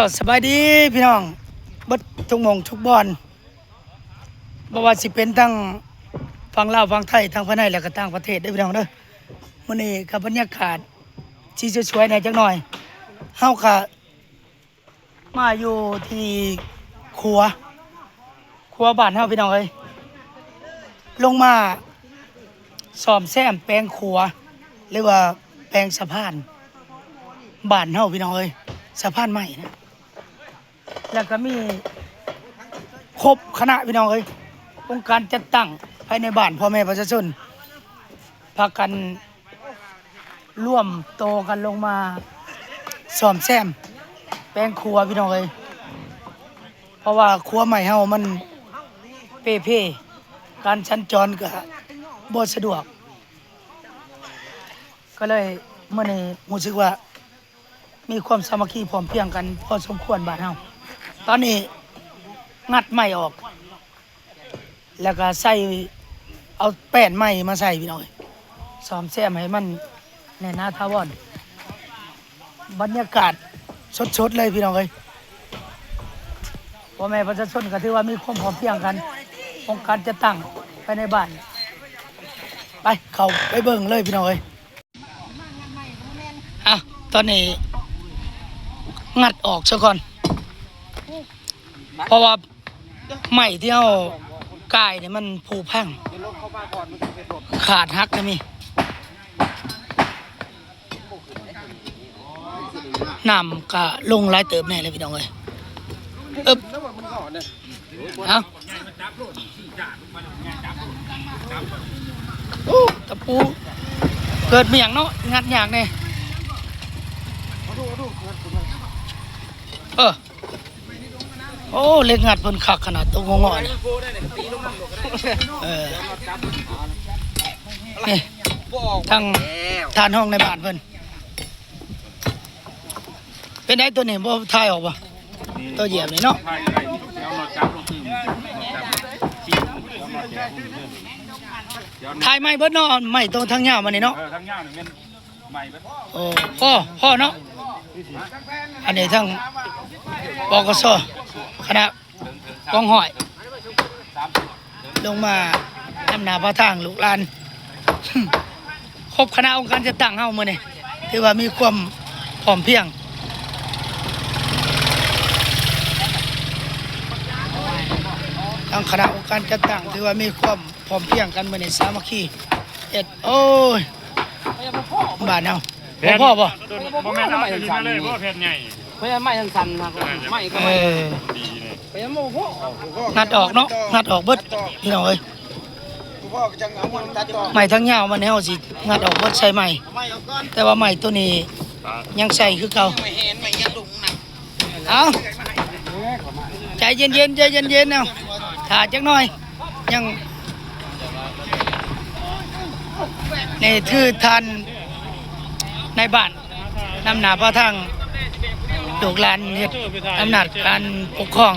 อ้าสบายดีพี่น้องบดทุกมงทุกบอนบ่ว่าสิเป็นทั้งฝั่งลาวฝั่งไทยทั้งภายในและก็ต่างประเทศเด้พี่น้องเด้อมื้อนี้กับบรรยากาศที่สวยๆหน่อยจักหน่อยเฮาก็มาอยู่ที่ครัวครัวบ้านเฮาพี่น้องเอ้ยลงมาซ่อมแซมแปลงครัวหรือว่าแปลงสะพานบ้านเฮาพี่น้องเอ้ยสะพานใหม่นะ แล้วก็มีครบคณะพี่น้องเอ้ยองค์การจัดตั้งภายในบ้านพ่อแม่ประชาชนพากันร่วมโตกันลงมาซ่อมแซม แปลงครัวพี่น้องเอ้ยเพราะว่าครัวใหม่เฮามันเป้เพ่การชั้นจรก็บ่สะดวก ก็เลยเมื่อนี้รู้สึกว่ามีความสามัคคีพร้อมเพรียงกันพอสมควรบ้านเฮา ตอนนี้งัดไม้ออก แล้วก็ใส่เอาแป้นไม้มาใส่พี่น้อยซ้อมแซมให้มันแน่นาทาวอนบรรยากาศสดๆเลยพี่น้องเอ้ยพ่อแม่ประชาชนก็ถือว่ามีความพร้อมเพียงกันองค์การจะตั้งไปในบ้าน ไปเขาไปเบิ่งเลยพี่น้องเอ้ยอะตอนนี้งัดออกซะก่อน เพราะว่าไม้ที่เอากายเนี่ยมันผุพังขาดหักนะมีน้ำก็ลงหลายเติบแน่เลยพี่น้องเอ้ยเอ๊บเอาโอ้ตะปู เกิดเมียงเนาะงัดอย่างเนี่ยเออ โอ้เล็กงัดเพิ่นคักขนาดตัวงอๆนี่เออนี่ทั้งทานห้องในบ้านเพิ่นเป็นไอ้ตัวนี้บ่ทายออกบ่ตัวเหยียบนี่เนาะใช่ใช่แล้วเราจับลงคือชี้แล้วเราแจกเดี๋ยวทายไม่เบิดเนาะไม่ตัวทั้งยาวมานี่เนาะเออทั้งย่างนี่เป็นใหม่เบิดโอ้พ่อพ่อเนาะอันนี้ทั้งบกส คณะกองห้อย ลงมานำหนาพระทางลูกลานครบคณะองค์การจะตั้งเฮามือนี้ถือว่ามีความพร้อมเพียงทางคณะองค์การจัดตั้งถือว่ามีความพร้อมเพียงกันมือนี้สามัคคีเอ็ดโอ้ยบ้านเฮาบ่พ่อบ่ บ่แม่นเอาขึ้นมาเลยเพราะว่าเพชรใหญ่ พยายามไม่ทันสันครับไม่ก็เอไม่อดีเลยพยายามโมโหงัดออกเนาะงัดออกเบิดพี่น้องเอ้ยกูพ่อก็จังเอามันตัดต่อไม้ทั้งยาวมันเฮาสิงัดออกเบิดใส่ไม้ไม่เอาก้อนแต่ว่าไม้ตัวนี้ยังใส่คือเก่าไม่เห็นไม่ยังดุงนะเอาใจเย็นๆใจเย็นๆเอาถ่าจักหน่อย ยังนี่คือท่านในบ้านนำหนาพระทาง ลูกหลานเฮ็ดอำนาจการปกครอง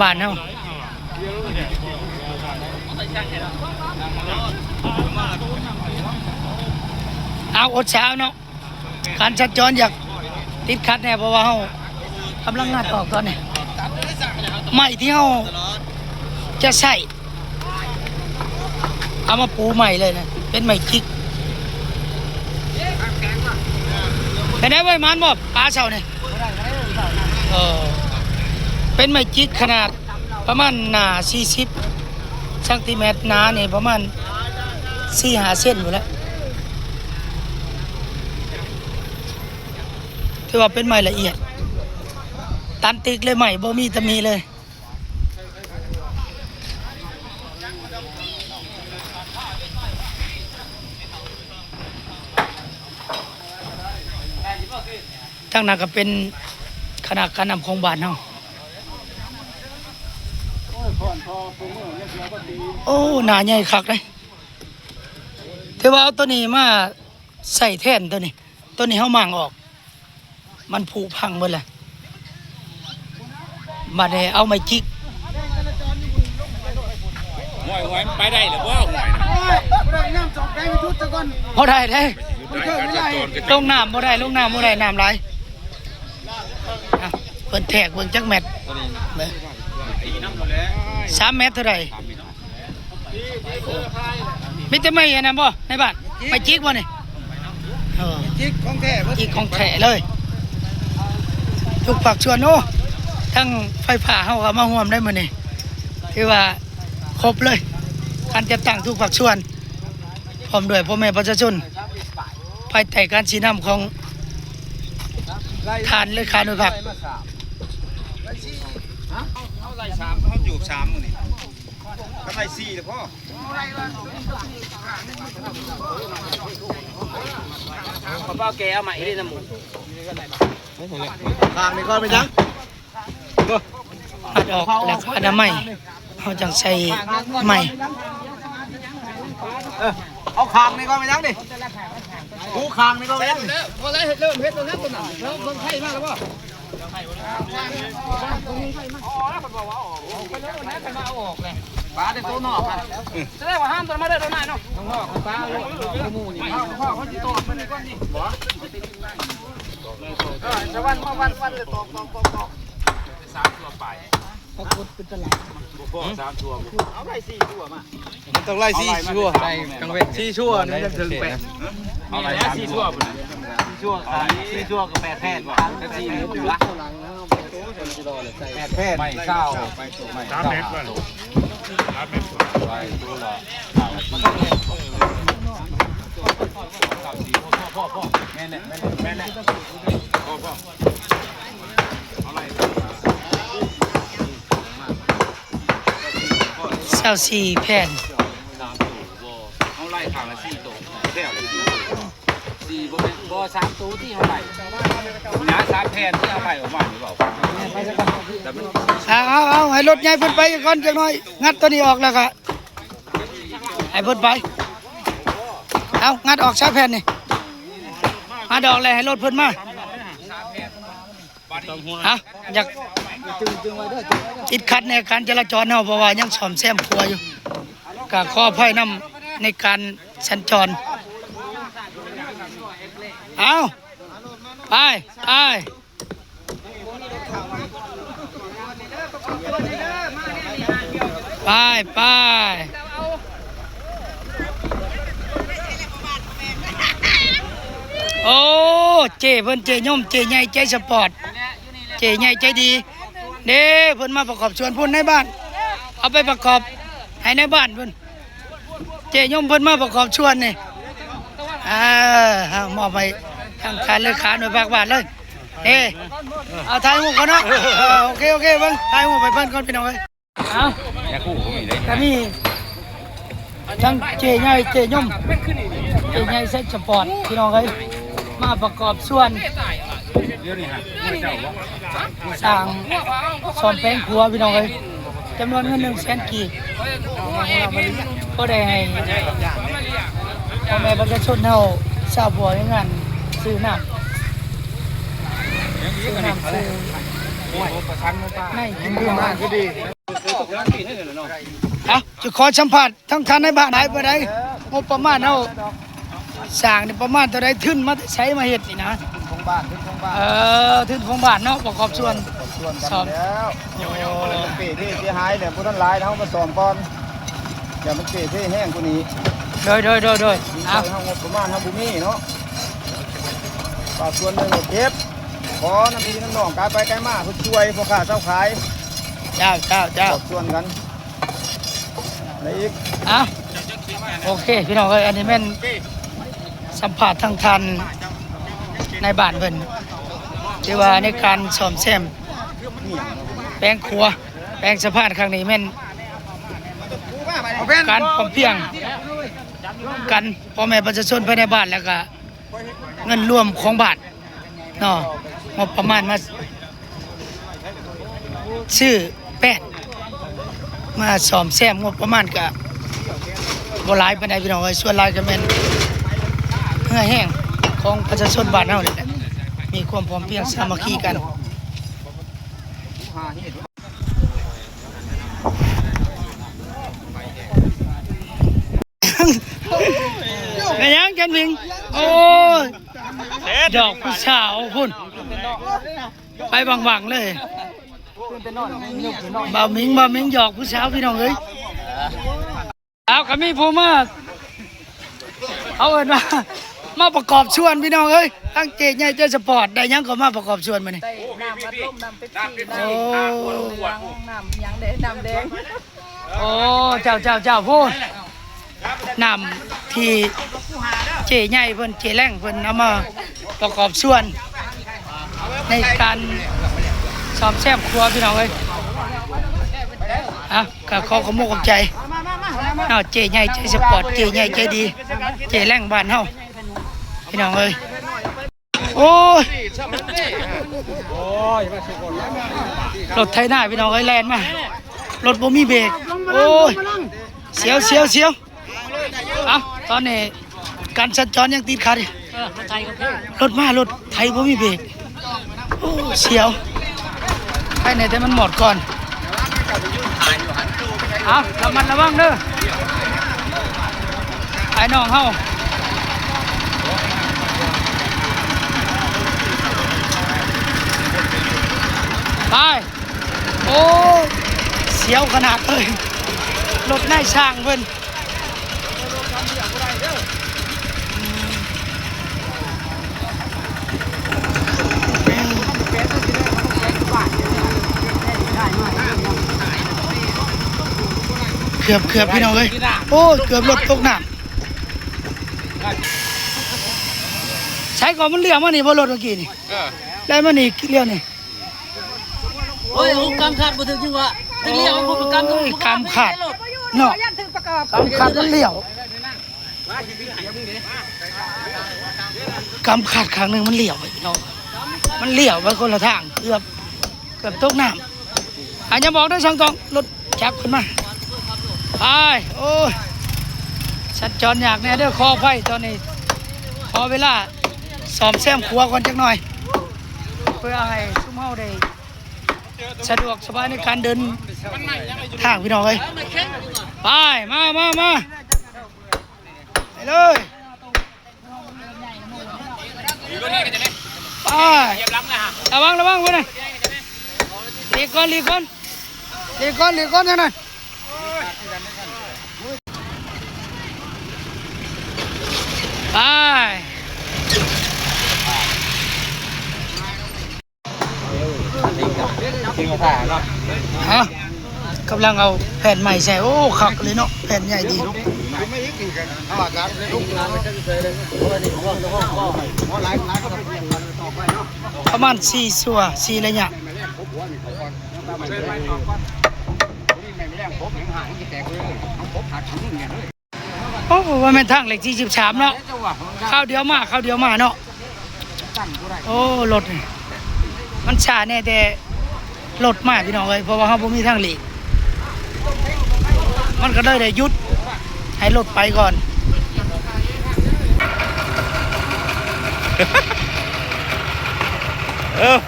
บ้านเฮาเอาอดเช้าเนาะการชัดจรอยากติดขัดแน่เพราะว่าเฮากำลังงัดออกตอนนี้ไม้ที่เฮาจะใส่เอามาปูใหม่เลยนะเป็นไม้จิกเป็นไงเว้ยมันบ่ปลาเสาเนี่ย เออเป็นไม้จิกขนาดประมาณหนา40ซนติเมตรหนาเนี่ยประมาณ4-5เซนอยู่แล้วถือว่าเป็นไม้ละเอียด ตันติกเลยใหม่บ่มีตำหนิเลยทั้งนั้นก็เป็น คณะการนำของบ้านเฮาโอ้หนาใหญ่คักเลยถือว่าเอาตัวนี้มาใส่แทนตัวนี้ ตัวนี้เฮามั่งออก มันผุพังหมดเลยมาเนี่ยเอาไม้จิกหวยหวยไปได้หรือว่าหวยนะไม่ได้น้ำจอกแดงชุดตะก้อนพอได้เลยได้การจัดโจรก็ลงน้ำบ่ได้ลงน้ำบ่ได้น้ำไหลายอะเพิ่นพิ่นแทกเบิ่งจักแมตช์เด้อสามแมตช์เท่าไหร่มีแต่ไม่อันนั้นบ่ในบ้านไม่จิกบ่นี่เออจิกของแท้เบิดอีกของแท้เลยทุกผักชวนโอ้ทั้งไฟฟ้าเฮาก็มาร่วมได้มื้อนี้ถือว่าครบเลยการจัดตั้งทุกผักชวนพร้อมด้วยพ่อแม่ประชาชนภายใต้การชี้นำของทานเลยคาหน่วยผัก เขาอยู่สามมื้อนี่กำไรสี่แล้วพ่อขอเป้าแกเอาใหม่ได้นะหมูทางนี้ก่อนไปจังอัดออกแล้วก็อนามัยเขาจังใส่ใหม่เอาคางนี่ก่อนไปจังดิกูคางนี่ก่อนไปจังดิพอแล้วเริ่มเฮ็ดตรงนั้นตรงนั้นแล้วเบิ่งไข่มากแล้วบ่ ปลาได้ตัวนอกอะแสดงว่าห้ามตัวมาได้ตัวไหนเนาะข้างนอกปลาตัวหมูนี่พ่อเขาสิตอกมันนี่ก่อนนี่บ่เออจะวันมาวันวันเลยตอกตอกตอกตอกสามตัวไปพอกดเป็นตลาดบ่สามตัวเอาไปสี่ตัวมาต้องไล่สี่ชั่วไล่กังเวทสี่ชั่วนี่จะถึงแปดเอาอะไรสี่ชั่วไป ชั่วขายสี่ชั่วกับแปดแพทย์ว่ะสี่เหลือแปดแพทย์ไม่เศร้าไม่สามเมตรวันสามเมตรไปตัวละพ่อพ่อแม่เนี่ยแม่เนี่ยแม่เนี่ยพ่อพ่ออะไรเศร้าสี่แผ่น เอาไล่ข้างละสี่ตัวแก้วเลย สี่ บ่แม่นบ่สามตัวที่เท่าไหร่หนาสามแผ่นที่เอาไล่ออกมาหรือเปล่าแต่มันเอาเอาเอาให้รถใหญ่เพิ่นไปก่อนจักหน่อย งัดตัวนี้ออกแล้วก็ให้เพิ่นไป เอางัดออกซะแผ่นนี่งัดออกเลยให้รถเพิ่นมาเอาอยากติดขัดในการจราจรเฮาเพราะว่ายังซ่อมแซมครัวอยู่ก็ขออภัยนํในการสัญจร เอาไปไปไปไปโอ้เจเพิ่นเจย่อมเจใหญ่ใจสปอร์ตเจใหญ่ใจดีเด้เพิ่นมาประกอบสวนพุ่นในบ้าน เอาไปประกอบให้ในบ้านเพิ่นเจย่อมเพิ่นมาประกอบสวนนี่อ่าเอามอบไป ทางการเลขาหน่วยภาคบ้านเลยเอ้เอาถ่ายรูปก่อนเนาะเออโอเคโอเคเบิ่งถ่ายรูปไปเพิ่นก่อนพี่น้องเอ้ยเอาแค่คู่ก็มีเลยก็มีทั้งเจใหญ่เจย่อมเจใหญ่เซ็ตสปอร์ตพี่น้องเอ้ยมาประกอบส่วนเดี๋ยวนี้ฮะไม่เจ้าบ่สร้างซ่อมแปลงครัวพี่น้องเอ้ยจำนวนเงินหนึ่งแสนกีบก็ได้ให้พ่อแม่ประชาชนเฮาชาวบัวในงาน ซื้อน้ำซื้อน้ำซื้อในกินดื่มก็ดีเอาจะขอสัมผัสทั้งท่านในบ้านไหนบ่ได้งบประมาณเฮาสร้างนี่ประมาณเท่าใดทึนมาใช้มาเฮ็ดนี่นะของบ้านขึ้นของบ้านเออทึนของบ้านเนาะประกอบส่วนส่วนซ่อกัมนแล้วเปรที่เสียหายเนี่ยผู้ท่านหลายเขามาสอมก่อนอย่ามันเปรที่แห้งกว่านี้โดยโดยโดยโดยมีเอาใช้ห้องงบประมาณห้องบุมีเนาะ ฝากส่วนหนึ่งเก็บขอน้ำพีน้ำหนองกายไปไกลมาเพื่อช่วยพ่อค้าเจ้าขายเจ้าเจ้าเจ้าขอบส่วนกันในอีกเอาโอเค พี่น้องเอ้ยอันนี้แม่นสัมผัสทางทันในบ้านเพิ่นที่ว่าในการซ่อมแซมแปลงครัว แปลงสะพานครั้งนี้แม่นการพร้อมเพรียงกันพ่อแม่ประชาชนภายในบ้านแล้วก็ เงินรวมของบาทเนาะงบประมาณมาซื้อแป้นมาซ่อมแซมงบประมาณก็บ่หลายปานใดพี่น้องเอ้ยส่วนหลายก็แม่นเหือแห้งของประชาชนบ้านเฮานี่แหละมีความพร้อมเพรียงสามัคคีกันไงยังจันพิง โอ้ยดอกผู้สาวพุ่นไปไปบังๆเลยบ่าวมิงบ่าวมิงหยอกผู้สาวพี่น้องเอ้ยเอาก็มีผู้มาเอาเอินว่ามาประกอบชวนพี่น้องเอ้ยทั้งเจใหญ่เจสปอร์ตได้ยังก็มาประกอบชวนมานี่ได้น้ำพัดลมน้ำเป๊ปซี่โอ้น้ำน้ำยังแดงน้ำแดงโอ้เจ้าเจ้าเจ้าพูด นำที่เจใหญ่เพิ่นเจแรงเพิ่นเอามาประกอบส่วน ในการซ้อมแซมครัวพี่น้องเอ้ยอะก็ขอขอบคุณขอบใจเอาเจใหญ่ใจสปอร์ตเจใหญ่ใจดี เจแรงบ้านเฮาพี่น้องเอ้ยโอ้ยรถไถหน้าพี่น้องเอ้ยแลนมารถบ่มีเบรกโอ้ยเสียวเสียวเสียว อะตอนนี้การสัญจรยังติดขัดอยู่รถมารถไถบ่มีเบรกโอ้เสียวไปไหนแต่มันหมดก่อนเอาระมัดระวังเด้อไอ้น้องเฮาไปโอ้เสียวขนาดเลยรถนายช่างเพิ่น เกือบเกือบพี่น้องเอ้ยโอ้ยเกือบรถตกน้ำใช้ก่อนมันเลี้ยวมานี่บ่รถเมื่อกี้นี่เออได้มานี่เลี้ยวนี่โอ้ยกำขาดบ่ถึงจังหวะไปเรียกมันบ่กำโอ้ยกำขาดเนาะกำขาดมันเลี้ยวกำขาดครั้งหนึ่งมันเลี้ยวไปเนาะมันเลี้ยวไปคนละทางเกือบเกือบตกน้ำอันจะบอกได้ช่างตองรถจับขึ้นมา ไปโอ้ยสัญจรอยากแน่เด้อคอไฟตอนนี้ขอเวลาสอมแซมครัวก่อนจักหน่อย เพื่อให้ซุ้มเฮาได้สะดวกสบายในการเดินทางพี่น้องเลยไป มามามาไปเลยไประวังระวังไว้หน่อยหลีกก่อนลีก่อนลีก่อนลีก่อนเท่านั้ ไปจริงค่ะเนาะฮะกำลังเอาแผ่นใหม่ใส่โอ้ขักเลยเนาะแผ่นใหญ่ดีไม่ยึดกินกันเอาอากาศเลยลูกหานไม่ใช่เลยเลยเพราะหลายหลายก็ต้งต่อไปเนาะประมาณสี่สัวสี่ระยะโอ้ว่าแม่นทางเหล็กที่สิบสามเนาะข้าวเดียวมาข้าวเดียวมาเนาะโอ้รถมันชาแน่แต่รถมากพี่น้องเลยเพราะว่าเขาบ่มีทางเหล็กมันก็เลยได้หยุดให้รถไปก่อนเออ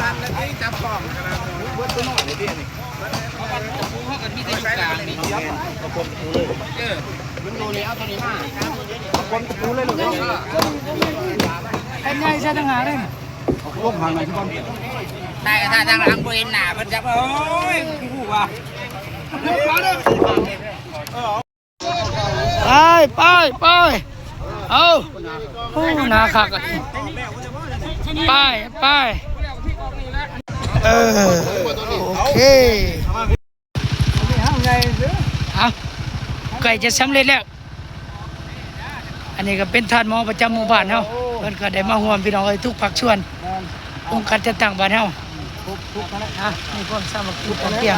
สั่นแล้วที่จับกล้องกันนะ เบิดตัวน้อยเลยพี่นี่เขากันมีแต่อยู่กลางนี่มันดูนี่เอาตัวนี้มาคนดูเลยลูกแผ่นใหญ่ใช่ทางหาเลยร่วมพังไหนทุกคนแต่ถ้าทางหลังบ่เห็นหนาเพิ่นจับโอ้ยกูว่าไปไปไปเอาโอ้นาคักไปไป เออโอเคเอาไก่จะสำเร็จแล้ว อันนี้ก็เป็นทานมอประจำหมู่บ้านเฮาเพิ่นก็ได้มาร่วมพี่น้องเอ้ยทุกภาคส่วน องค์การจัดตั้งบ้านเฮาอะมีความสามัคคีพร้อมเพรียง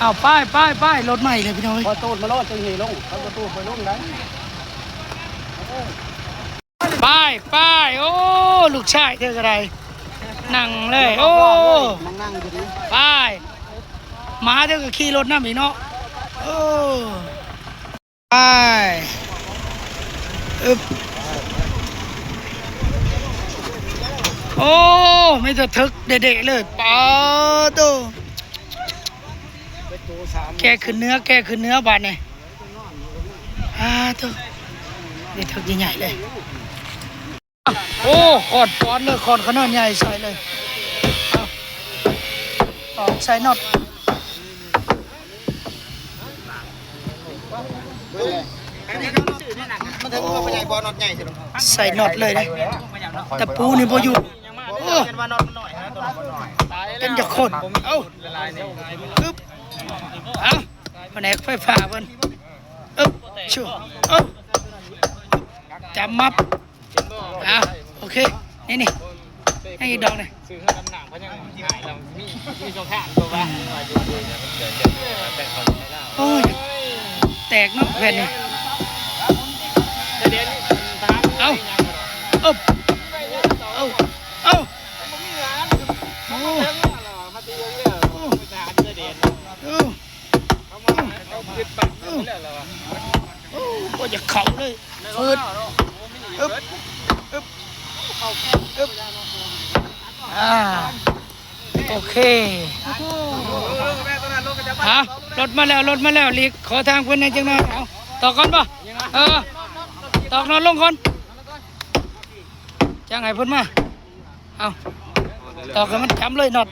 เอาไปไปไปรถใหม่เลยพี่น้องเอ้ยพอตูดมาโลดจังหีลงเขาจะตูดไปลงได้ ไปไปโอ้ลูกชายเธออะไรนั่งเลย โอ้นั่งอยู่นี่ไปหมาเธอก็ขี่รถน้ำอีเนาะโอ้ไปอึบโอ้ไม่จะทึกเด็ดๆเลยป้าโตแกขึ้นเนื้อแกขึ้นเนื้อบาดเนี่ยอ่าเถอะเดี๋ยวเถอะใหญ่ๆเลย อ้ขอดป้อนเลยขอดขนาดใหญ่ใส่เลยเอาอใส่น็อตใหญ่น็อตใส่น็อตเลยนะแต่ปูนี่พออยู่เป็นว่านอนมันหน่อยนะตัวนั้นมันหน่อยเป็นจะคนเอ้าปึ๊บเอ้าแผนกไฟฟ้าเพิ่นเอึ๊บชูเอ้าจับมับอะ เค นี่นี่ให้อีกดอกหน่อยซื้อเครื่องน้ำหนักเพราะยังหายเรามีมีช่องทางตัวว่าโอ้ยแตกเนาะแผ่นนี่ แต่เดี๋ยวนี้ทาง เอ้าเอ้าเอ้าเอ้าโอ้ มาตีเรื่องไม่ทางเดือดเด่น โอ้ เขามาเอายึดปักเรื่องอะไรวะ โอ้ก็จะเข่าเลยฟืดอึ๊บอึ๊บอึ๊บอ่าโอเคฮะร ถมาแล้วรถมาแล้วลีกขอทางเพื่อนในอยจังหน่อยเอาต่อก่อนป่ะเออตอกนอนลงก่อนจังไงเพิ่นมาเอาตอกให้มันจำเลยน็อต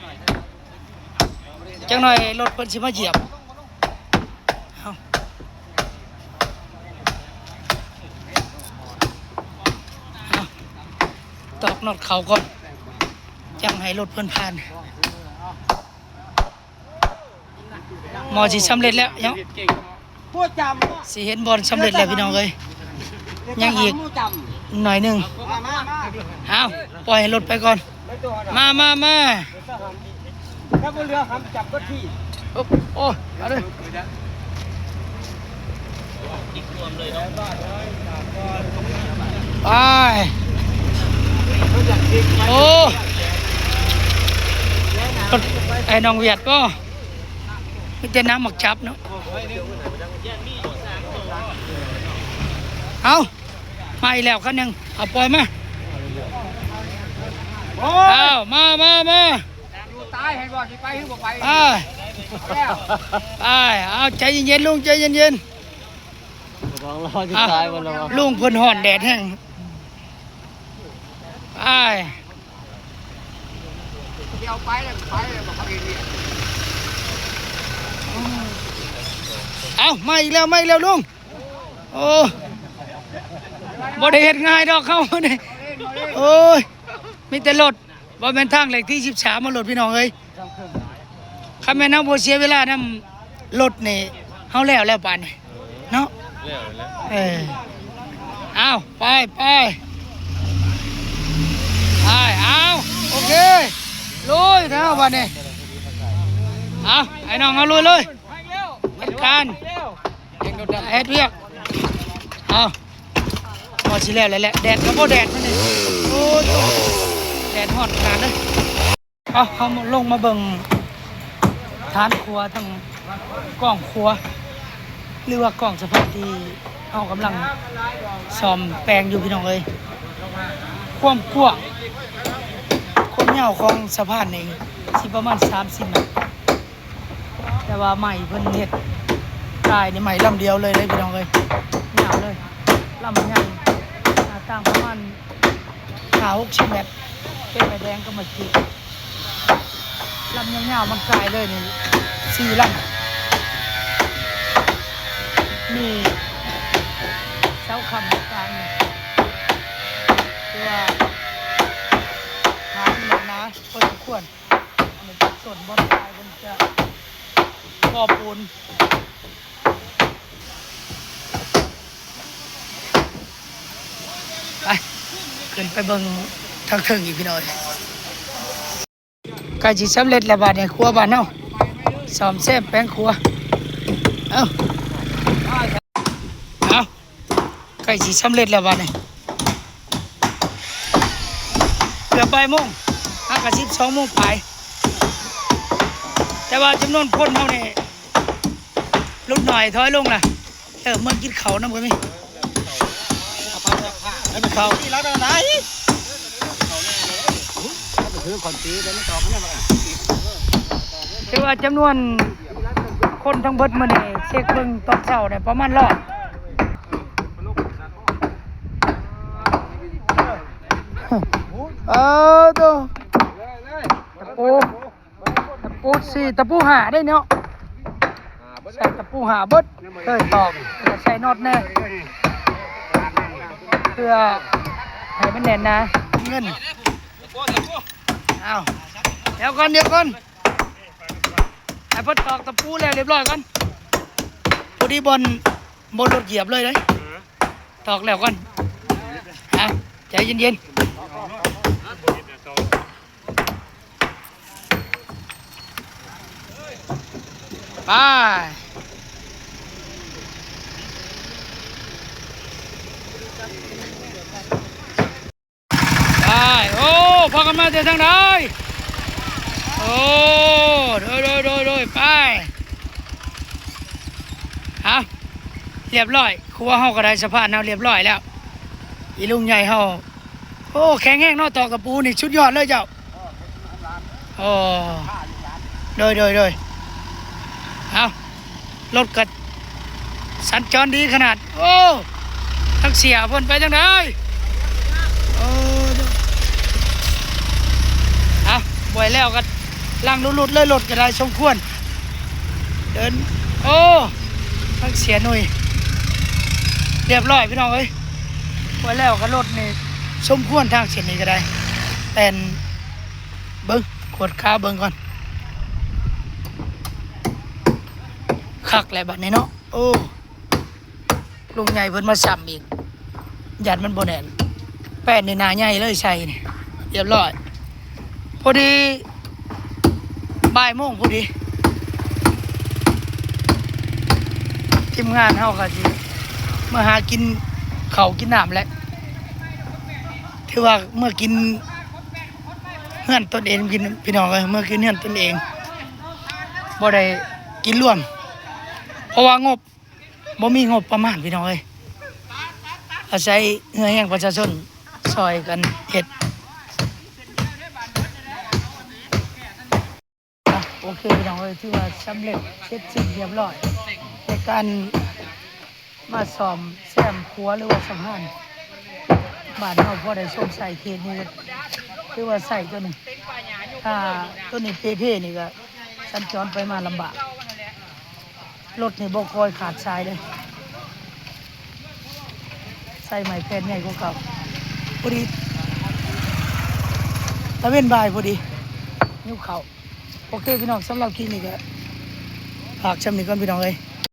จังหน่อยรถเพิ่นสิมาเหยียบเอาเอาตอกน็อตเขาก่อนจังให้รถเพิ่นผ่าน หมอสิสำเร็จแล้วยังเก่งพูดจำสิเห็นบอลสำเร็จแล้วพี่น้องเอ้ยยังอีกหน่อยหนึ่งำมามามาเอาปล่อยให้รถไปก่อน มามามาถ้าบนเรือคำจับก็ที่โอ้โอ้เอาเลยไปโอ้ไอ้น้องเวียดก็ มีแต่น้ำหมักจับเนาะเอามาอีกแล้วคันหนึ่งเอาปล่อยมาเอามามามาตายให้บอกสิไปหรือบ่ไปไปไปเอาใจเย็นๆลุงใจเย็นลองรอจะตายวันละๆลุงเพิ่นห่อนแดดแห้งไปเดี๋ยวไปเลยไปเลยบอกเขาเองเนี่ย เอาไมาอีกแล้วไมาอีกแล้วลุงโอ้บ่ได้เฮ็ดง่ายดอกเข้ามานี่โอ้ยมีแต่รถบ่แม่นทางเหล็กที่13มาโหลดพี่น้องเอ้ยคันแม่นเอาบ่เสียเวลานำรถนี่เฮาแล้วแล้วปานนี้เนาะเออเอาไปไปไปเอาโอเคลุยเท่าวันนี้เอาไอ้น้องเอาลุยเลยเป็นการเฮ็ดเวียกเอาพอสิแล้วแหละแดดก็บ่แดดมันนี่โอ้ยแดดฮอนขนาดเลยเอาเอามาลงมาเบิ่งฐานครัวทั้งกล้องครัว หรือว่ากล่องสภาพที่เอากำลังซ่อมแปลงอยู่พี่น้องเอ้ยความกว้างความยาวของสะพานนี่สิประมาณ30เมตรแต่ว่าใหม่เพิ่นเฮ็ด กายนี่ใหม่ลำเดียวเลยเลยพี่น้องเอ้ยยาวเลยลำใหญ่หน้าต่างประมาณ5-60เมตรเป็นไม้แดงก็มาจีลำยาวๆมันกลายเลยนี่สี่ลำมีเจ้าคำกลางตัวหาหนักนะพอสมควรอันนี้จะส่วนบนกายมันจะก่อปูนไป ขึ้นไปเบิ่งทางเทิงอีกพี่น้อยกล้จะสำเร็จแล้วบาดในครัวบ้านเนาซ่อมแซมแปลงครัว เอ้าเอาใกล้สิสำเร็จแล้ววันนี้เกือบบ่ายโมงห้ากระสิบสองโมงไปแต่ว่าจำนวนคนเท่านี้ลดหน่อยถอยลงล่ะเออมันกินเขาน้ำกันมั้ ยเขาที่เราเดินไหนแต่ว่าจำนวนคนทั้งเบิดมื้อนี้เช็คเบิ่งตอนเช้าเนี่ยประมาณรอบเออตัวตะปูตะปูสี่ตะปูหาได้เนาะใส่ตะปูหาเบิดเคยตอกแล้วใส่น็อตแน่เพื่อให้มันแน่นนะเงินเอาเดี๋ยวก่อนเดี๋ยวก่อนไอ้พิ่นตอกตะปูแล้วเรียบร้อยก่อนพอดีบนบนรถเหยียบเลยเลยตอกแล้วก่อนเอาใจเย็นๆไปโอ้พอกัน มาจากทางไหนโอ้โดยโดยโดยโดยไปเอาเรียบร้อยครัวเฮาก็ได้สะพานเฮาเรียบร้อยแล้ว อีลุงใหญ่เฮาโอ้แข็งแห้งนาตอกกระปูนี่ชุดยอดเลยเจ้าโอ้โดยโดยโดยเอารถกัดสัญจรดีขนาด โอ้ทั้งเสียพ่นไปจังไดโอ้เด้อเอา บ่อยแล้วก็ล่างลุดๆเลยรถก็ได้สมควร เดิน โอ้ทั้งเสียหน่อยเรียบร้อยพี่น้องเอ้ยไว้แล้วก็รถนี่สมควรทางเส้นนี้ก็ได้ แต่นเบิ้งขวดข้าเบิ้งก่อนคักแหละบัดนี้เนาะโอ้ลุงใหญ่เพิ่นมาซ้ำอีกยันมันบ่แน่นแป้นในนาใหญ่เลยใส่นี่เรียบร้อย พอดีบ่ายโมงพอดีทีมงานเฮาก็สิมาหากินเขากินน้ำแหล้วถือว่าเมื่อกินเฮือนตนเองกินพี่น้องเลยเมื่อกินเฮือนตนเองบ่ได้กินร่วม เพราะว่างบบ่มีงบประมาณพี่น้องเลยอาศัยเงื่อแห้งประชาชนซอยกันเฮ็ดอะโอ เคพี่น้องเลยที่ว่าสำเร็จเสร็จสิ้นเรียบร้อยในการมาซ่อมแซมครัวหรือว่าสะพานบ้านเราพอได้ส้มใส่เขตนี้คือว่าใส่ตัวนึ่งถ้าตัวนี้เพ่ๆนี่ก็สัญจรไปมาลำบากรถนี่บกคอยขาดสายเลยใส่ไม้แผ่นใหญ่กว่าเก่าพอดีตะเว้นบ่ายพอดีนิ้วเข่า โอเคพี่น้องสำหรับคลิปนี้ก็ฝากชมนี้ก่อนพี่น้องเลย